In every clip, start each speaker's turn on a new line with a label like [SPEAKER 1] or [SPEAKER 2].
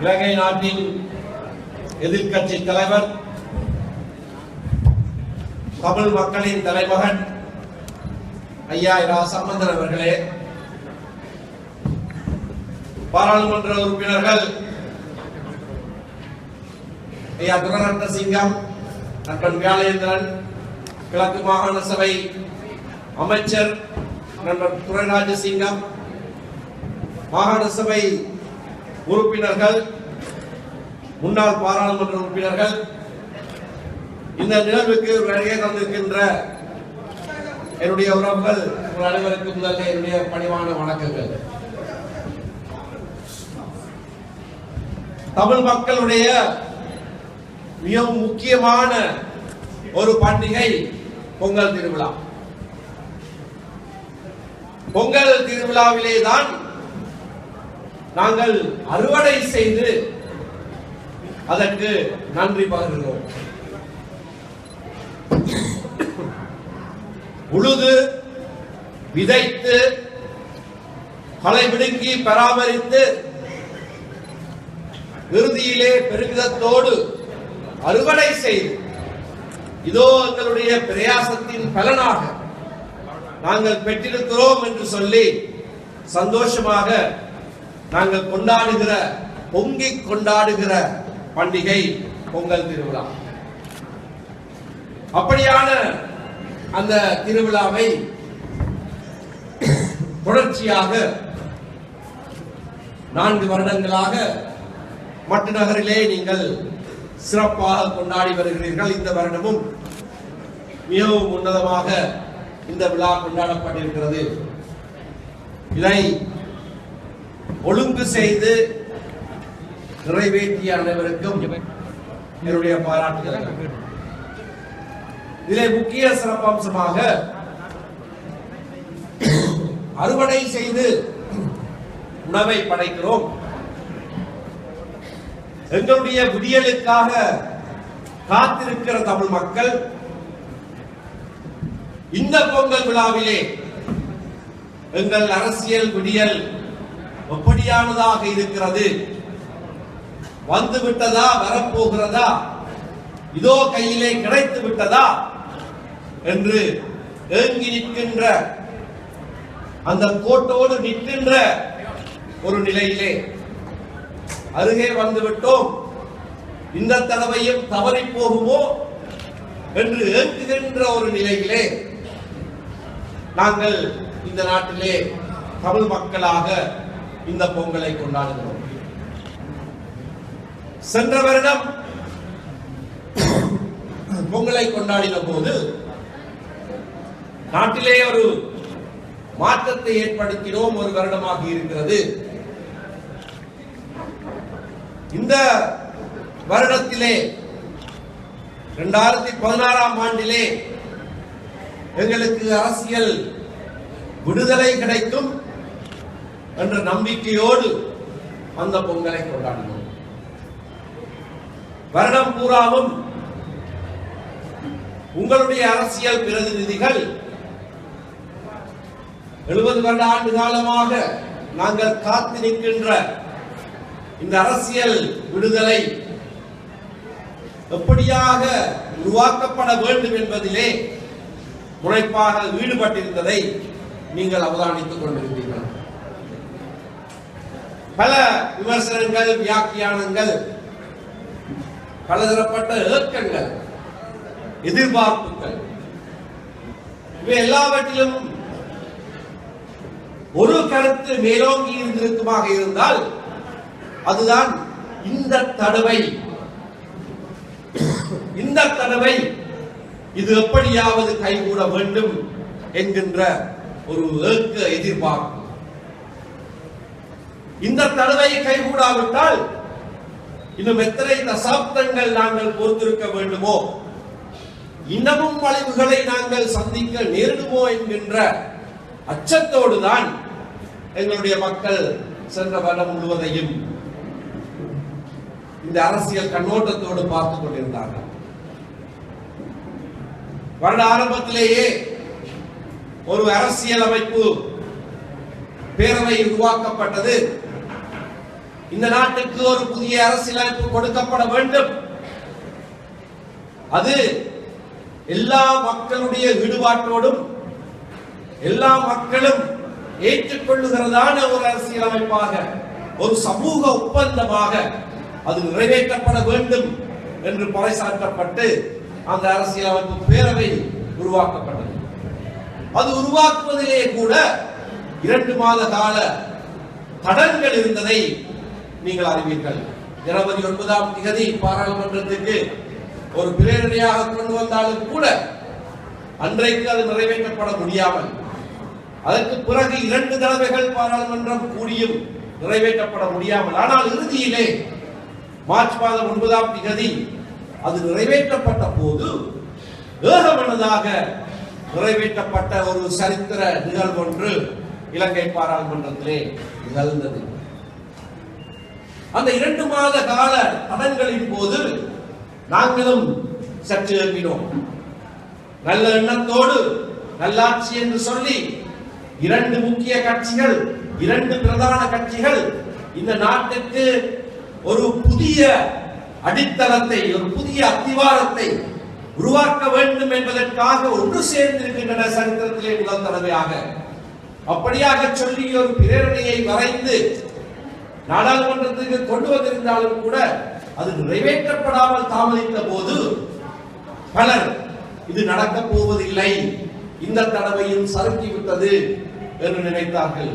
[SPEAKER 1] இலங்கை நாட்டின் எதிர்கட்சி தலைவர் தமிழ் மக்களின் தலைமகன் ஐயா இரா சம்பந்தன் அவர்களே பாராளுமன்ற உறுப்பினர்கள் ஐயா துரரட்ன சிங்கம் நண்பன் வியாழேந்திரன் கிழக்கு மாகாண சபை அமைச்சர் நண்பர் துரைராஜ சிங்கம் மாகாண சபை உறுப்பினர்கள் முன்னாள் பாராளுமன்ற உறுப்பினர்கள் இந்த நிகழ்வுக்கு வருகை தந்திருக்கின்ற என்னுடைய உறவுகள் உங்கள் அனைவருக்கும் முதல்ல என்னுடைய பணிவான வணக்கங்கள். தமிழ் மக்களுடைய மிகவும் முக்கியமான ஒரு பண்டிகை பொங்கல் திருவிழா. பொங்கல் திருவிழாவிலே தான் நாங்கள் அறுவடை செய்து அதற்கு நன்றி பகிர்கிறோம். உழுது விதைத்து களை விடுங்கி பராமரித்து இறுதியிலே பெருமிதத்தோடு அறுவடை செய்து இதோ எங்களுடைய பிரயாசத்தின் பலனாக நாங்கள் பெற்றிருக்கிறோம் என்று சொல்லி சந்தோஷமாக நாங்கள் கொண்டாடுகிற பொங்கி கொண்டாடுகிற பண்டிகை பொங்கல் திருவிழா. அப்படியான அந்த திருவிழாவை தொடர்ச்சியாக நான்கு வருடங்களாக மட்டு நகரிலே நீங்கள் சிறப்பாக கொண்டாடி வருகிறீர்கள். இந்த வருடமும் மிகவும் உன்னதமாக இந்த விழா கொண்டாடப்பட்டிருக்கிறது. இதை ஒழுங்கு செய்து நிறைவேற்றிய அனைவருக்கும் என்னுடைய பாராட்டுகள். இதிலே முக்கிய சிறப்பம்சமாக அறுவடை செய்து உணவை படைக்கிறோம். எங்களுடைய விடியலுக்காக காத்திருக்கிற தமிழ் மக்கள் இந்த பொங்கல் விழாவிலே எங்கள் அரசியல் விடியல் எப்படியானதாக இருக்கிறது. வந்து விட்டதா வரப்போகிறதா? இதோ கையிலே கிடைத்து விட்டதா என்று ஏங்கி நிற்கின்ற அந்த கோட்டோடு நிற்கின்ற ஒரு நிலையிலே அருகே வந்து விட்டோம் இந்த தடவையும் தவறி போகுமோ என்று ஏங்குகின்ற ஒரு நிலையிலே நாங்கள் இந்த நாட்டிலே தமிழ் மக்களாக இந்த பொங்கலை கொண்டாடுகிறோம். சென்ற வருடம் பொங்கலை கொண்டாடின போது நாட்டிலே ஒரு மாற்றத்தை ஏற்படுத்தினோம் ஒரு வருடமாக இருக்கிறது. இந்த வருடத்திலே இரண்டாயிரத்தி பதினாறாம் ஆண்டிலே எங்களுக்கு அரசியல் விடுதலை கிடைக்கும். என்ற நம்பிக்கையோடு அந்த பொங்கலை கொண்டாடினோம். வருடம் பூராவும் உங்களுடைய அரசியல் பிரதிநிதிகள் எழுபது வருட ஆண்டு காலமாக நாங்கள் காத்து நிற்கின்ற இந்த அரசியல் விடுதலை எப்படியாக உருவாக்கப்பட வேண்டும் என்பதிலே முனைப்பாக ஈடுபட்டிருந்ததை நீங்கள் அவதானித்துக் கொண்டிருந்தீர்கள். பல விமர்சனங்கள் வியாக்கியானங்கள் பலதரப்பட்ட ஏக்கங்கள் எதிர்பார்ப்புகள். இவை எல்லாவற்றிலும் ஒரு கருத்து மேலோங்கி இருந்திருக்குமாக இருந்தால் அதுதான் இந்த தடவை. இந்த தடவை இது எப்படியாவது கைகூட வேண்டும் என்கின்ற ஒரு ஏக்க எதிர்பார்ப்பு. இந்த தடவை கைகூடாவிட்டால் இன்னும் எத்தனை தசாப்தங்கள் நாங்கள் பொறுத்திருக்க வேண்டுமோ? இன்னமும் வளைவுகளை நாங்கள் சந்திக்க நேரிடுமோ என்கின்ற அச்சத்தோடு தான் எங்களுடைய மக்கள் சென்ற வருடம் முழுவதையும் இந்த அரசியல் கண்ணோட்டத்தோடு பார்த்துக் கொண்டிருந்தார்கள். வருட ஆரம்பத்திலேயே ஒரு அரசியல் அமைப்பு பேரவை உருவாக்கப்பட்டது. இந்த நாட்டுக்கு ஒரு புதிய அரசியலமைப்பு கொடுக்கப்பட வேண்டும். அது எல்லா மக்களுடைய ஈடுபாட்டோடும் எல்லா மக்களும் ஏற்றுக்கொள்ளுகிறதான ஒரு அரசியலமைப்பாக ஒரு சமூக ஒப்பந்தமாக அது நிறைவேற்றப்பட வேண்டும் என்று பறைசாற்றப்பட்டு அந்த அரசியலமைப்பு பேரவை உருவாக்கப்பட்டது. அது உருவாக்குவதிலே கூட இரண்டு மாத கால தடங்கள் இருந்ததை நீங்கள் அறிவீர்கள். ஜனவரி ஒன்பதாம் திகதி பாராளுமன்றத்துக்கு ஒரு பிரேரணையாக கொண்டு வந்தாலும் கூட அன்றைக்கு அது நிறைவேற்றப்பட முடியாமல் அதற்கு பிறகு இரண்டு தடவைகள் பாராளுமன்றம் கூடியும் நிறைவேற்றப்பட முடியாமல் ஆனால் இறுதியிலே மார்ச் மாதம் ஒன்பதாம் திகதி அது நிறைவேற்றப்பட்ட போது ஏகமனதாக நிறைவேற்றப்பட்ட ஒரு சரித்திர நிகழ்வு ஒன்று இலங்கை பாராளுமன்றத்திலே நிகழ்ந்தது. அந்த இரண்டு மாத கால தடங்களின் போது நாங்களும் சற்று எண்ணினோம் நல்ல எண்ணத்தோடு நல்லாட்சி என்று சொல்லி இரண்டு முக்கிய கட்சிகள் இரண்டு பிரதான கட்சிகள் இந்த நாட்டுக்கு ஒரு புதிய அடித்தளத்தை ஒரு புதிய அத்திவாரத்தை உருவாக்க வேண்டும் என்பதற்காக ஒன்று சேர்ந்திருக்கின்றன சரித்திரத்திலே முதல் தடவையாக. அப்படியாக சொல்லி ஒரு பிரேரணையை வரைந்து நாடாளுமன்றத்துக்கு கொண்டு வந்திருந்தாலும் கூட அது நிறைவேற்றப்படாமல் தாமதித்த போது பலர் இது நடக்கப் போவதில்லை. இந்த தடவையும் சறுக்கி விட்டது என்று நினைத்தார்கள்.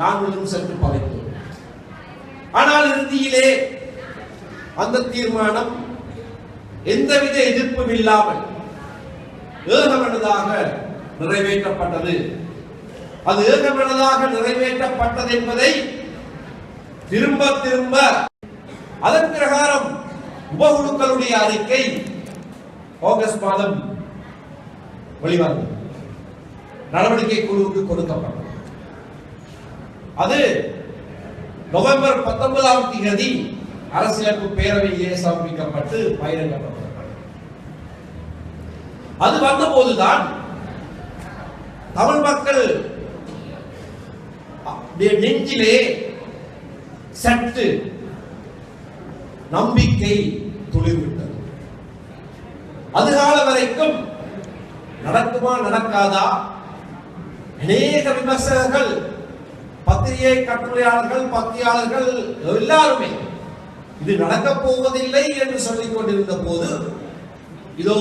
[SPEAKER 1] நாங்களும் சென்று பதைத்தோம் ஆனால் இறுதியிலே அந்த தீர்மானம் எந்தவித எதிர்ப்பும் இல்லாமல் ஏகமனதாக நிறைவேற்றப்பட்டது. அது ஏகமனதாக நிறைவேற்றப்பட்டது என்பதை திரும்ப திரும்ப அதன் பிரகாரம் உபகுழுக்களுடைய அறிக்கை ஆகஸ்ட் மாதம் வெளிவந்தது. நடவடிக்கை குழுவுக்கு கொடுக்கப்பட்டது. அது நவம்பர் பத்தொன்பதாம் தேதி அரசியலமைப்பு பேரவையிலே சமர்ப்பிக்கப்பட்டு பயிரங்கப்பட்டது அது வந்தபோதுதான் தமிழ் மக்கள் அப்படியே நெஞ்சிலே சற்று நம்பிக்கை துளிர்விட்டது அதுகால வரைக்கும் நடக்குமா நடக்காதா? அநேக விமர்சகர்கள் பத்திரிகை கட்டுரையாளர்கள் பத்தியாளர்கள் எல்லாருமே இது நடக்கப் போவதில்லை என்று சொல்லிக் கொண்டிருந்த போது இதோ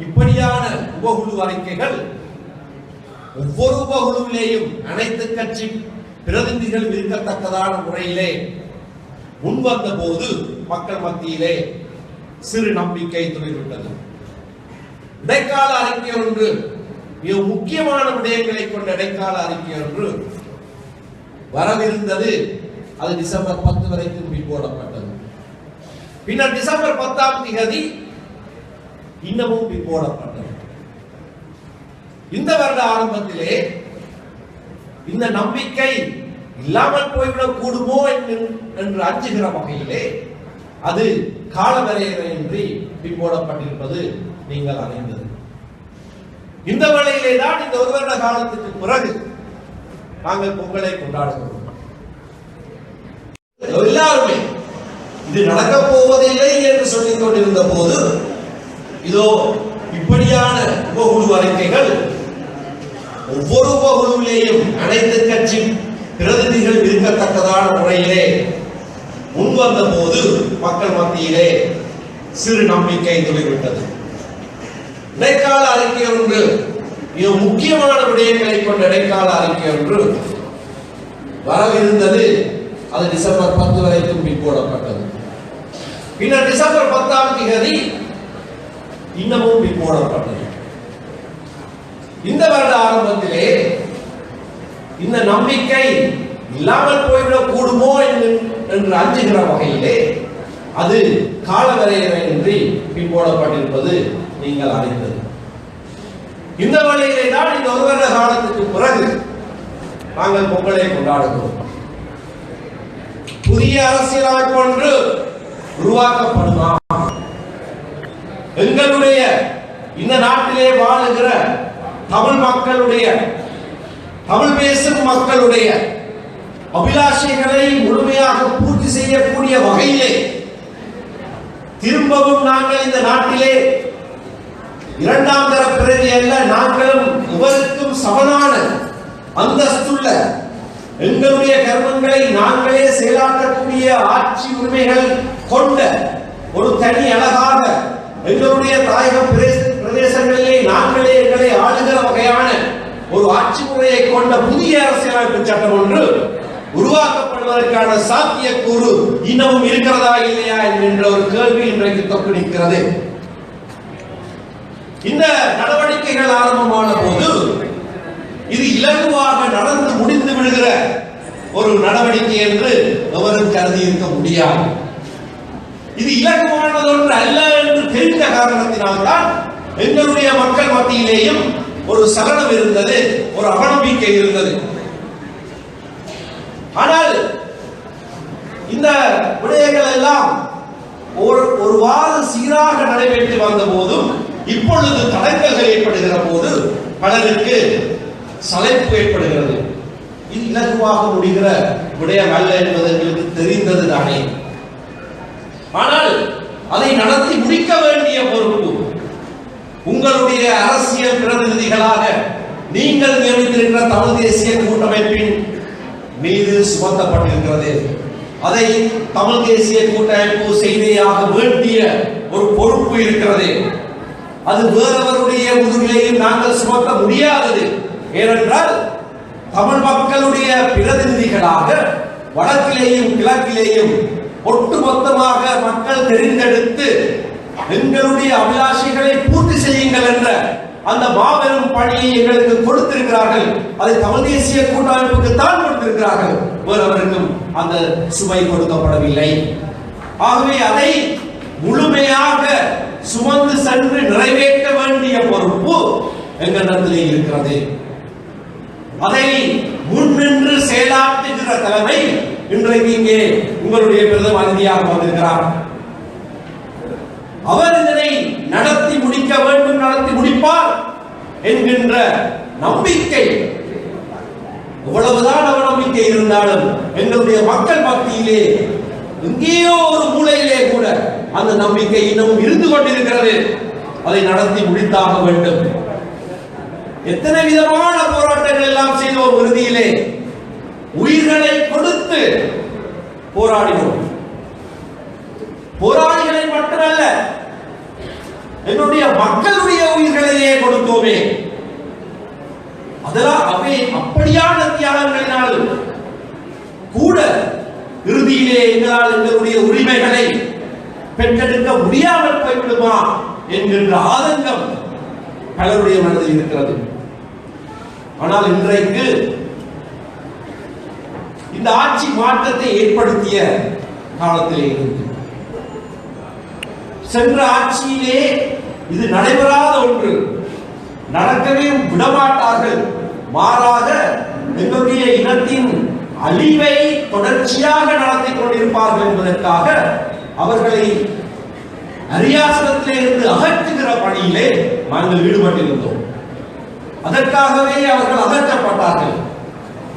[SPEAKER 1] இப்படியான உபகுழு அறிக்கைகள் ஒவ்வொரு உபகுழுவிலேயும் அனைத்து கட்சி பிரதிநிதிகள் இருக்கத்தக்கதான முறையிலே முன்வந்த போது மக்கள் மத்தியிலே சிறு நம்பிக்கை துளிர்விட்டது. இடைக்கால அறிக்கை ஒன்று மிக முக்கியமான விடயங்களை கொண்ட இடைக்கால அறிக்கை ஒன்று வரவிருந்தது. அது டிசம்பர் பத்து வரைக்கும் போடப்பட்டது. பின்னர் டிசம்பர் பத்தாம் தேதி இன்னமும் போடப்பட்டது. இந்த வருட ஆரம்பத்திலே இந்த நம்பிக்கை இல்லாமல் போய்விடக் கூடுமோ என்று- அஞ்சுகிற வகையிலே அது காலவரையறையின்றி பின்போடப்பட்டிருப்பது நீங்கள் அறிந்தது. இந்த வேளையிலே தான் இந்த ஒரு வருட காலத்துக்கு பிறகு நாங்கள் பொங்கலை கொண்டாடுகிறோம். எல்லாருமே இது நடக்கப் போவதில்லை என்று சொல்லிக் கொண்டிருந்த போது இதோ இப்படியான உபகுழு அறிக்கைகள் ஒவ்வொரு பகுதியிலேயும் அனைத்து கட்சி பிரதிநிதிகள் இருக்கத்தக்கதான முறையிலே முன்வந்த போது மக்கள் மத்தியிலே சிறு நம்பிக்கை துளிவிட்டது இடைக்கால அறிக்கை ஒன்று மிக முக்கியமான விடயங்களை கொண்ட இடைக்கால அறிக்கை ஒன்று வரவிருந்தது. அது டிசம்பர் பத்து வரைக்கும் பின்போடப்பட்டது பின்னர் டிசம்பர் பத்தாம் தேதி இன்னமும் பின்போடப்பட்டது இந்த வருட ஆரம்பத்திலே இந்த நம்பிக்கை இல்லாமல் போய்விடக் கூடுமோ என்று என்று அஞ்சுகிற வகையிலே அது காலவரையறையின்றி பின்போடப்பட்டிருப்பது நீங்கள் அறிந்தது. இந்த வழியிலே தான் இந்த ஒரு வருட காலத்துக்கு பிறகு நாங்கள் பொங்கலை கொண்டாடுகிறோம். புதிய அரசியலமைப்பு ஒன்று உருவாக்கப்படுமா? எங்களுடைய இந்த நாட்டிலே வாழுகிற தமிழ் மக்களுடைய தமிழ் பேசும் மக்களுடைய அபிலாஷைகளை முழுமையாக பூர்த்தி செய்யக்கூடிய வகையிலே திரும்பவும் நாங்கள் இந்த நாட்டிலே இரண்டாம் தர பிரதி அல்ல நாங்களும் இவருக்கும் சமனான அந்தஸ்துள்ள எங்களுடைய கர்மங்களை நாங்களே செயலாற்றக்கூடிய ஆட்சி உரிமைகள் கொண்ட ஒரு தனி அழகாக எங்களுடைய தாயகம் பிரதேச- பிரதேசங்களிலே நாங்களே எங்களை ஆளுகிற வகையான ஒரு ஆட்சி முறையை கொண்ட புதிய அரசியலமைப்பு சட்டம் ஒன்று உருவாக்கப்படுவதற்கான சாத்தியக்கூறு இன்னமும் இருக்கிறதா இல்லையா என்கின்ற ஒரு கேள்வி இன்றைக்கு தொக்கு நிற்கிறது இந்த நடவடிக்கைகள் ஆரம்பமான போது இது இலகுவாக நடந்து முடிந்து விடுகிற ஒரு நடவடிக்கை என்று எவரும் கருதி இருக்க முடியாது. இது இலகுவானது ஒன்று அல்ல என்று தெரிந்த காரணத்தினால்தான் எங்களுடைய மக்கள் மத்தியிலேயும் ஒரு சலனம் இருந்தது ஒரு அவநம்பிக்கை இருந்தது. ஆனால் இந்த விடயங்கள் எல்லாம் ஒரு ஒரு வாரம் சீராக நடைபெற்று வந்த போதும் இப்பொழுது தடங்கல்கள் ஏற்படுகிற போது பலருக்கு சலைப்பு ஏற்படுகிறது. இது இலகுவாக முடிகிற விடயம் அல்ல என்பது எங்களுக்கு தெரிந்தது தானே ஆனால் அதை நடத்தி முடிக்க வேண்டிய பொறுப்பு உங்களுடைய அரசியல் பிரதிநிதிகளாக நீங்கள் நியமித்திருக்கிற தமிழ் தேசிய கூட்டமைப்பின் மீது சுமத்தப்பட்டிருக்கிறது. அதை தமிழ் தேசிய கூட்டமைப்பு செய்தியாக வேண்டிய ஒரு பொறுப்பு இருக்கிறது. அது வேறவருடைய முதுகிலையும் நாங்கள் சுமத்த முடியாதது. ஏனென்றால் தமிழ் மக்களுடைய பிரதிநிதிகளாக வடக்கிலேயும் கிழக்கிலேயும் ஒட்டுமொத்தமாக மக்கள் தெரிந்தெடுத்து எங்களுடைய அபிலாஷைகளை பூர்த்தி செய்யுங்கள் என்ற அந்த மாபெரும் பணியை எங்களுக்கு கொடுத்திருக்கிறார்கள். அதை தமிழ் தேசிய கூட்டமைப்புக்கு தான் கொடுத்திருக்கிறார்கள். வேறவருக்கும் அந்த சுமை கொடுக்கப்படவில்லை. ஆகவே அதை முழுமையாக சுமந்து சென்று நிறைவேற்ற வேண்டிய பொறுப்பு எங்களிடத்திலே இருக்கிறது. அதை முன்னின்று செயலாற்றுகிற தலைமை இன்றைக்கு இங்கே உங்களுடைய பிரதம அதிதியாக வந்திருக்கிறார். அவர் இதனை நடத்தி முடிக்க வேண்டும் நடத்தி முடிப்பார் என்கின்ற நம்பிக்கை. எவ்வளவுதான் அவநம்பிக்கை இருந்தாலும் எங்களுடைய மக்கள் மத்தியிலே எங்கேயோ ஒரு மூலையிலே கூட அந்த நம்பிக்கை இன்னமும் இருந்து கொண்டிருக்கிறது. அதை நடத்தி முடித்தாக வேண்டும். எத்தனை விதமான போராட்டங்கள் எல்லாம் செய்தோம் இறுதியிலே? உயிர்களை கொடுத்து போராடினோம். என்னுடைய மக்களுடைய உயிர்களையே கொடுத்தோமே. அதெல்லாம் அவை அப்படியான தியாகங்களினால் கூட இறுதியிலே எங்களால் எங்களுடைய உரிமைகளை பெற்றெடுக்க முடியாமல் போய்விடுமா என்கின்ற ஆதங்கம் பலருடைய மனதில் இருக்கிறது. ஆனால் இன்றைக்கு இந்த ஆட்சி மாற்றத்தை ஏற்படுத்திய காலத்திலே இருந்து சென்ற ஆட்சியிலே இது நடைபெறாத ஒன்று. நடக்கவே விடமாட்டார்கள். மாறாக எங்களுடைய இனத்தின் அழிவை தொடர்ச்சியாக நடத்தி கொண்டிருப்பார்கள் என்பதற்காக அவர்களை அரியாசனத்திலே இருந்து அகற்றுகிற பணியிலே நாங்கள் ஈடுபட்டிருந்தோம். அதற்காகவே அவர்கள் அகற்றப்பட்டார்கள்.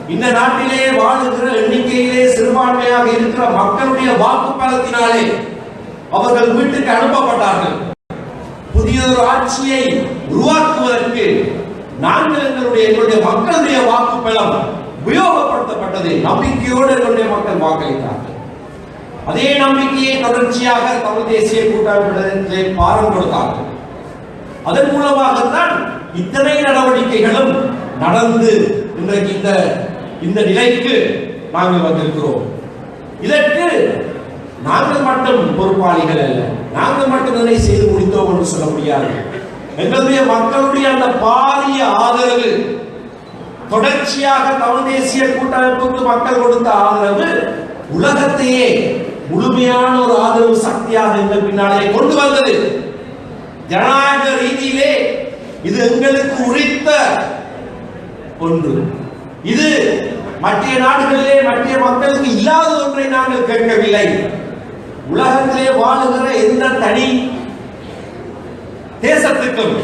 [SPEAKER 1] இந்த நாட்டிலே வாழுகிற எண்ணிக்கையிலே சிறுபான்மையாக இருக்கிற மக்களுடைய வாக்கு பலத்தினாலே அவர்கள் வீட்டுக்கு அனுப்பப்பட்டார்கள். புதியதொரு ஆட்சியை உருவாக்குவதற்கு நாங்கள் எங்களுடைய எங்களுடைய மக்களுடைய வாக்கு பலம் உபயோகப்படுத்தப்பட்டது. நம்பிக்கையோடு எங்களுடைய மக்கள் வாக்களித்தார்கள். அதே நம்பிக்கையை தொடர்ச்சியாக தமிழ் தேசிய கூட்டமைப்பிடத்திலே பாரம் கொடுத்தார்கள். அதன் மூலமாகத்தான் இத்தனை நடவடிக்கைகளும் நடந்து இன்றைக்கு இந்த இந்த நிலைக்கு நாங்கள் வந்திருக்கிறோம். இதற்கு நாங்கள் மட்டும் பொறுப்பாளிகள் அல்ல. நாங்கள் மட்டும் இதனை செய்து முடித்தோம் என்று சொல்ல முடியாது. எங்களுடைய மக்களுடைய அந்த பாரிய ஆதரவு தொடர்ச்சியாக தமிழ் தேசிய கூட்டமைப்புக்கு மக்கள் கொடுத்த ஆதரவு உலகத்தையே முழுமையான ஒரு ஆதரவு சக்தியாக எங்கள் பின்னாலே கொண்டு வந்தது. ஜனநாயக ரீதியிலே இது எங்களுக்கு உரித்த ஒன்று. இது மற்ற நாடுகளிலே மற்ற மக்களுக்கு இல்லாத ஒன்றை நாங்கள் கேட்கவில்லை. உலகத்திலே வாழுகிற எந்த தனி தேசத்துக்கும்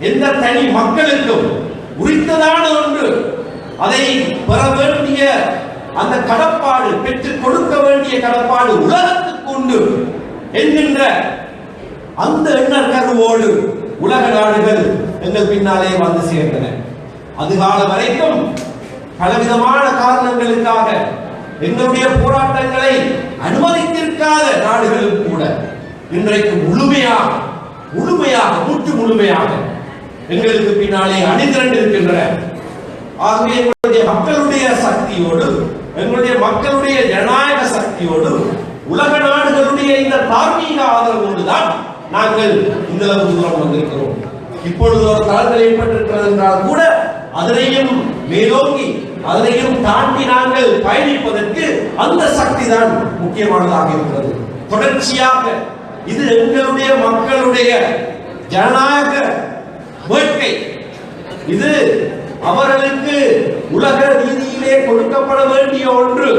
[SPEAKER 1] எந்த தனி மக்களுக்கும் உரித்ததான ஒன்று. அதை பெற வேண்டிய அந்த கடப்பாடு பெற்றுக் கொடுக்க வேண்டிய கடப்பாடு உலகத்துக்கு உண்டு என்கின்ற அந்த எண்ணற் கருவோடு உலக நாடுகள் எங்கள் பின்னாலே வந்து சேர்ந்தன. அதுகால வரைக்கும் பலவிதமான காரணங்களுக்காக எங்களுடைய போராட்டங்களை அனுமதித்திருக்காத நாடுகளும் கூட இன்றைக்கு முழுமையாக முழுமையாக முற்று முழுமையாக எங்களுக்கு பின்னாலே அணிதிரண்டிருக்கின்றன. ஆகவே எங்களுடைய மக்களுடைய சக்தியோடு எங்களுடைய மக்களுடைய ஜனநாயக சக்தியோடு உலக நாடுகளுடைய இந்த தார்மீக ஆதரவோடு தான் நாங்கள் இந்த அளவு தூரம் வந்திருக்கிறோம். இப்பொழுது ஒரு தளங்கள் ஏற்பட்டிருக்கிறது என்றால் கூட அதனையும் மேலோங்கி அதனையும் தாண்டி நாங்கள் பயணிப்பதற்கு அந்த சக்தி தான் முக்கியமானதாக இருக்கிறது. தொடர்ச்சியாக இது எங்களுடைய மக்களுடைய ஜனநாயக வேட்கை. இது அவர்களுக்கு உலக ரீதியிலே கொடுக்கப்பட வேண்டிய ஒன்று.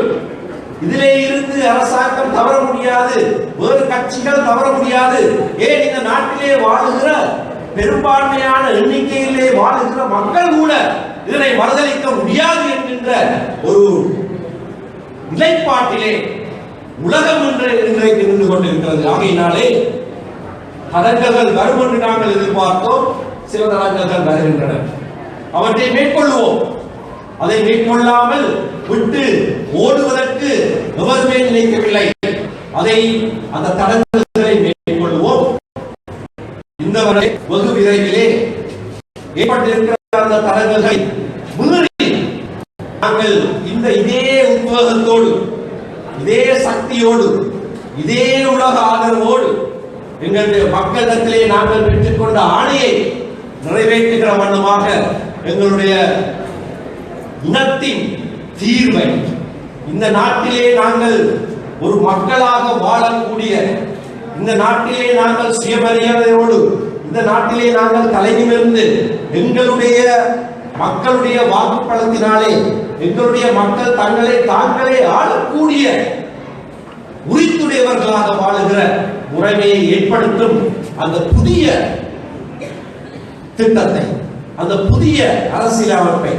[SPEAKER 1] இதிலே இருந்து அரசாங்கம் தவற முடியாது. வேறு கட்சிகள் தவற முடியாது. ஏன் இந்த நாட்டிலே வாழுகிற பெரும்பான்மையான எண்ணிக்கையிலே வாழுகிற மக்கள் கூட இதனை மறுதளிக்க முடியாது என்கின்ற ஒரு நிலைப்பாட்டிலே உலகம் என்று இன்றைக்கு நின்று கொண்டிருக்கிறது. ஆகையினாலே தடங்கல்கள் வரும் என்று நாங்கள் எதிர்பார்த்தோம். சில தடங்கல்கள் வருகின்றன. அவற்றை மேற்கொள்வோம். அதை மேற்கொள்ளாமல் விட்டு ஓடுவதற்கு எவருமே நினைக்கவில்லை. அதை அந்த தடங்கல்களை மேற்கொள்வோம். இந்த வரை வெகு விரைவிலே ஏற்பட்டிருக்கிற அந்த தடங்கல்களை மீறி நாங்கள் இந்த இதே உத்வேகத்தோடு இதே சக்தியோடு இதே உலக ஆதரவோடு எங்களுடைய மக்களிடத்திலே நாங்கள் பெற்றுக்கொண்ட ஆணையை நிறைவேற்றுகிற வண்ணமாக எங்களுடைய இனத்தின் தீர்வை இந்த நாட்டிலே நாங்கள் ஒரு மக்களாக வாழக்கூடிய இந்த நாட்டிலே நாங்கள் சுயமரியாதையோடு இந்த நாட்டிலே நாங்கள் தலைநிமிர்ந்து எங்களுடைய மக்களுடைய வாக்குப்பழத்தினாலே எங்களுடைய மக்கள் தங்களை தாங்களே ஆளக்கூடிய உரித்துடையவர்களாக வாழுகிற முறைமையை ஏற்படுத்தும் அந்த புதிய திட்டத்தை அந்த புதிய அரசியல் அமைப்பை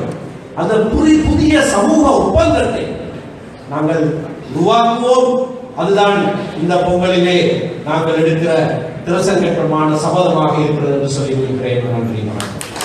[SPEAKER 1] அந்த புதி புதிய சமூக ஒப்பந்தத்தை நாங்கள் உருவாக்குவோம். அதுதான் இந்த பொங்கலிலே நாங்கள் எடுக்கிற திருசங்கட்டமான சபதமாக இருக்கிறது என்று சொல்லி இருக்கிறேன் நன்றி வணக்கம்.